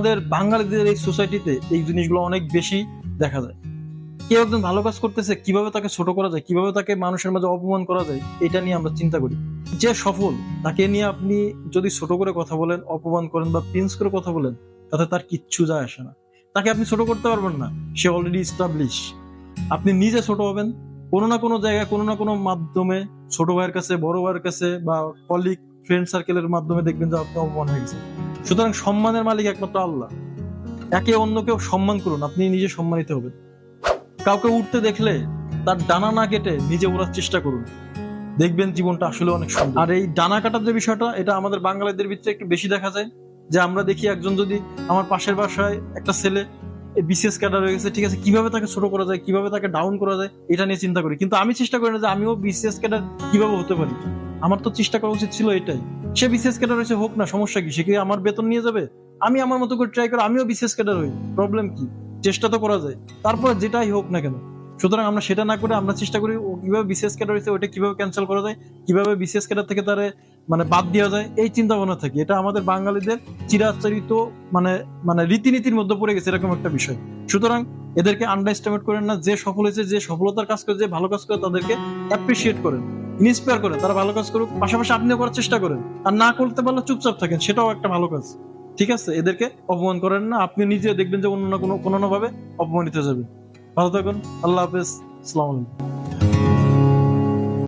আমাদের বাঙালিদের এই সোসাইটিতে এই জিনিসগুলো অনেক বেশি দেখা যায়। কেউ একজন ভালো কাজ করতেছে, কীভাবে তাকে ছোট করা যায়, কীভাবে তাকে মানুষের মাঝে অপমান করা যায়, এটা নিয়ে আমরা চিন্তা করি। যে সফল, তাকে নিয়ে আপনি যদি ছোট করে কথা বলেন, অপমান করেন বা প্রিন্স করে কথা বলেন, তাতে তার কিচ্ছু যায় আসে না। তাকে আপনি ছোট করতে পারবেন না, সে অলরেডি স্টাবলিশ আপনি নিজে ছোট হবেন, কোনো না কোনো জায়গায়, কোনো না কোনো মাধ্যমে ছোট ভাইয়ের কাছে, বড় ভাইয়ের কাছে বা কলিগ ফ্রেন্ড সার্কেলের মাধ্যমে দেখবেন যে আপনি অপমান হয়ে গেছেন। সুতরাং সম্মানের মালিক একমাত্র আল্লাহ। একে অন্যকেও সম্মান করুন, আপনি নিজে সম্মানিত হবেন। কাউকে উঠতে দেখলে তার ডানা না কেটে নিজে ওড়ার চেষ্টা করুন। দেখবেন জীবনটা আসলে অনেক সুন্দর। আর এই ডানা কাটার যে বিষয়টা, এটা আমাদের বাঙালিদের ভিতরে একটু বেশি দেখা যায়। যে আমরা দেখি একজন যদি আমার পাশের বাসায় একটা ছেলে বিশেষ ক্যাডার হয়ে গেছে, ঠিক আছে, কীভাবে তাকে ছোট করা যায়, কীভাবে তাকে ডাউন করা যায়, এটা নিয়ে চিন্তা করি। কিন্তু আমি চেষ্টা করি না যে আমিও বিশেষ ক্যাডার কীভাবে হতে পারি। আমার তো চেষ্টা করা উচিত ছিল এটাই। সে বিসিএস ক্যাডার হয়েছে হোক না, সমস্যা কি? সে কি আমার বেতন নিয়ে যাবে? আমি আমার মতো করে ট্রাই করে আমিও বিসিএস ক্যাডার হই। প্রবলেম কি? চেষ্টা তো করা যায়। তারপর যেটাই হোক না কেন, সুতরাং আমরা সেটা না করে আমরা চেষ্টা করি কীভাবে বিসিএস ক্যাডার হয়েছে, ওটা কীভাবে ক্যান্সেল করা যায়, কীভাবে বিসিএস ক্যাডার থেকে তারে মানে বাদ দেওয়া যায়, এই চিন্তা ভাবনা থাকে। এটা আমাদের বাঙালিদের চিরাচরিত মানে মানে রীতিনীতির মধ্যে পড়ে গেছে এরকম একটা বিষয়। সুতরাং এদেরকে আন্ডার এস্টিমেট করেন না, যে সফল হয়েছে, যে সফলতার কাজ করে, যে ভালো কাজ করে, তাদেরকে অ্যাপ্রিসিয়েট করেন। ইন্সপায়ার করে তারা ভালো কাজ করুক। পাশাপাশি আপনিও করার চেষ্টা করেন। আর না করতে পারলে চুপচাপ থাকেন, সেটাও একটা ভালো কাজ। ঠিক আছে? এদেরকে অপমান করেন না। আপনি নিজে দেখবেন যে অন্য কোনো কোনো না ভাবে অপমানিত যাবে ভালো থাকুন। আল্লাহ হাফেজ। আলাইকুম।